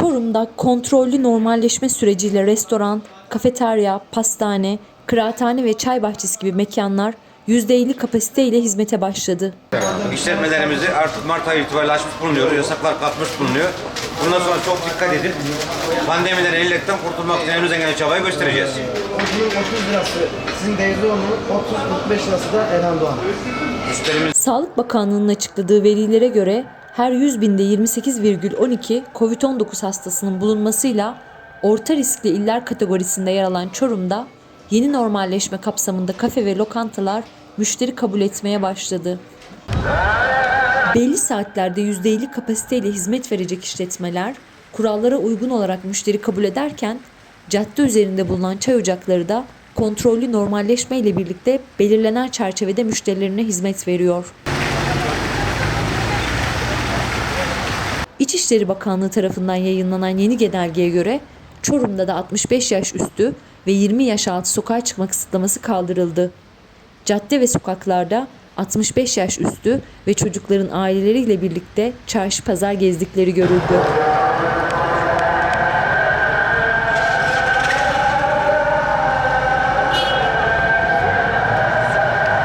Çorum'da kontrollü normalleşme süreciyle restoran, kafeterya, pastane, kıraathane ve çay bahçesi gibi mekanlar %50 kapasiteyle hizmete başladı. İşletmelerimizi artık Mart ayı itibariyle açmış bulunuyoruz. Yasaklar kalkmış bulunuyor. Bundan sonra çok dikkat edip pandemiden ellilikten kurtulmak için elimizden gelen çabayı göstereceğiz. Otunun 30 lirası sizin Deyze onun 30-45 lirası da Eren Doğan. Müşterimiz Sağlık Bakanlığı'nın açıkladığı verilere göre her 100 binde 28,12 COVID-19 hastasının bulunmasıyla orta riskli iller kategorisinde yer alan Çorum'da yeni normalleşme kapsamında kafe ve lokantalar müşteri kabul etmeye başladı. Belli saatlerde %50 kapasiteyle hizmet verecek işletmeler kurallara uygun olarak müşteri kabul ederken cadde üzerinde bulunan çay ocakları da kontrollü normalleşme ile birlikte belirlenen çerçevede müşterilerine hizmet veriyor. İçişleri Bakanlığı tarafından yayınlanan yeni genelgeye göre Çorum'da da 65 yaş üstü ve 20 yaş altı sokağa çıkma kısıtlaması kaldırıldı. Cadde ve sokaklarda 65 yaş üstü ve çocukların aileleriyle birlikte çarşı pazar gezdikleri görüldü.